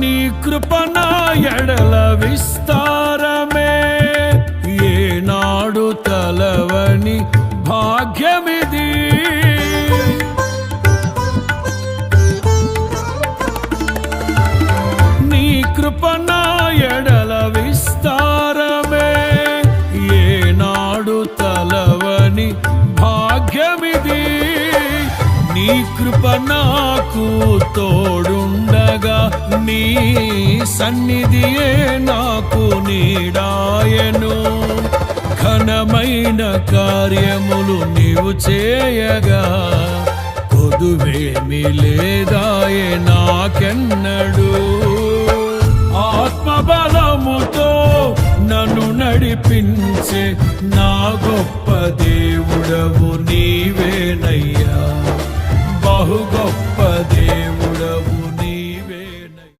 నీ కృపణ ఎడల విస్తారమే. ఏనాడు తలవని భాగ్యమిది. నీ కృపణ ఎడల విస్తారమే. ఏనాడు తలవని భాగ్యమిది. నీ కృప నాకు నీ సన్నిధియే నాకు నీడాయను. ఘనమైన కార్యములు నీవు చేయగా కొదువేమి లేదాయే నాకెన్నడు. ఆత్మబలముతో నన్ను నడిపించే నా గొప్ప దేవుడవు నీవేనయ్యా. బహు గొప్ప దేవుడవు